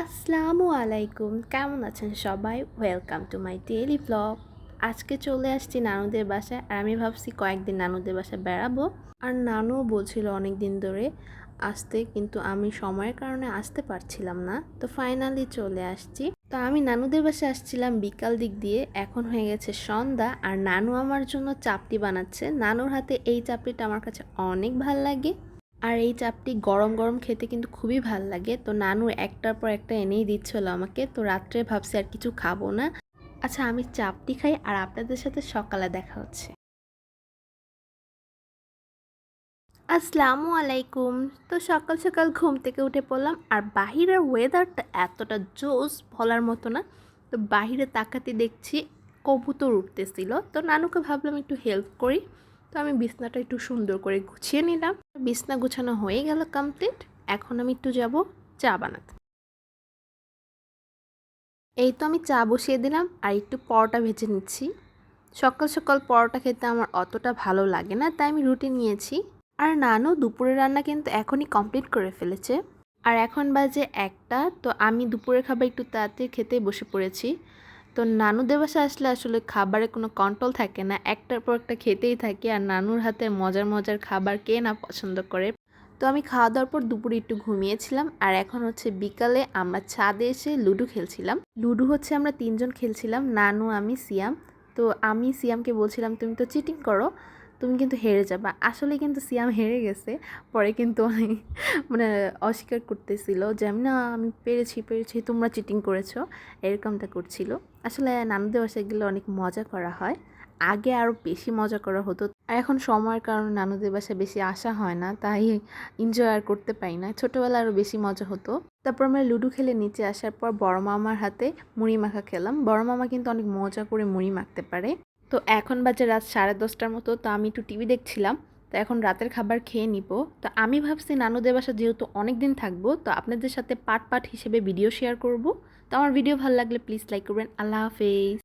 আসসালামু আলাইকুম। কেমন আছেন সবাই? Welcome to my daily blog আজকে চলে আসছি নানুদের বাসায় আর আমি ভাবছি কয়েকদিন নানুদের বাসায় বেড়াবো। আর নানুও বলছিল অনেক দিন ধরে আসতে, কিন্তু আমি সময়ের কারণে আসতে পারছিলাম না। তো ফাইনালি চলে আসছি। তো আমি নানুদের বাসায় আসছিলাম বিকাল দিক দিয়ে। এখন হয়ে গেছে সন্ধ্যা আর নানু আমার জন্য চাপটি বানাচ্ছে। নানুর হাতে এই চাপটিটা আমার কাছে অনেক ভালো লাগে। আর এই চাপটি গরম গরম খেতে কিন্তু খুবই ভালো লাগে। তো নানু একটার পর একটা এনেই দিচ্ছিল আমাকে। তো রাত্রে ভাবছি আর কিছু খাব না। আচ্ছা আমি চাপটি খাই আর আপনাদের সাথে সকালে দেখা হচ্ছে। আসসালামু আলাইকুম। তো সকাল সকাল ঘুম থেকে উঠে পড়লাম আর বাহিরের ওয়েদারটা এতটা জোস বলার মতো না। তো বাহিরে তাকাতে দেখছি কবুতর উঠতেছিল। তো নানুকে ভাবলাম একটু হেল্প করি। তো আমি বিছনাটা একটু সুন্দর করে গুছিয়ে নিলাম। বিছনা গুছানো হয়ে গেল কমপ্লিট এখন আমি একটু যাব চা বানাতে। এই তো আমি চা বসিয়ে দিলাম আর একটু পরোটা ভেজে নিচ্ছি। সকাল সকাল পরোটা খেতে আমার অতটা ভালো লাগে না, তাই আমি রুটি নিয়েছি। আর নানু দুপুরের রান্না কিন্তু এখনই কমপ্লিট করে ফেলেছে। আর এখন বাজে একটা, তো আমি দুপুরের খাবার একটু তাড়াতাড়ি খেতে বসে পড়েছি। তো নানু বাসায় আসলে আসলে খাবারে কোনো কন্ট্রোল থাকে না। একটার পর একটা খেতেই থাকে আর নানুর হাতে মজার মজার খাবার কে না পছন্দ করে। তো আমি খাওয়া দাওয়ার পর দুপুরে একটু ঘুমিয়েছিলাম আর এখন হচ্ছে বিকালে আমরা ছাদে এসে লুডু খেলছিলাম। লুডো হচ্ছে আমরা তিনজন খেলছিলাম, নানু, আমি, সিয়াম। তো আমি, সিয়ামকে বলছিলাম, তুমি তো চিটিং করো। তুমি কিন্তু হেরে যাবা। আসলে কিন্তু সিয়াম হেরে গেছে। পরে কিন্তু অনেক মানে অস্বীকার করতেছিল যে, আমি না, আমি পেরেছি পেরেছি, তোমরা চিটিং করেছ। এরকমটা করছিল। আসলে নানুদের বাসায় গেলে অনেক মজা করা হয়। আগে আরও বেশি মজা করা হতো। আর এখন সময়ের কারণে নানুদের বাসায় বেশি আসা হয় না, তাই এনজয় আর করতে পারি না। ছোটোবেলা আরও বেশি মজা হতো। তারপর আমরা লুডো খেলে নিচে আসার পর বড় মামার হাতে মুড়ি মাখা খেলাম। বড় মামা কিন্তু অনেক মজা করে মুড়ি মাখতে পারে। তো এখন বাজে রাত সাড়ে দশটার মতো, তো আমি একটু টিভি দেখছিলাম, তো এখন রাতের খাবার খেয়ে নিব। তো আমি ভাবছি নানুদের বাসা যেহেতু অনেক দিন থাকব, তো আপনাদের সাথে পার্ট পার্ট হিসেবে ভিডিও শেয়ার করব। তো আমার ভিডিও ভালো লাগলে প্লিজ লাইক করবেন। আল্লাহ হাফেজ।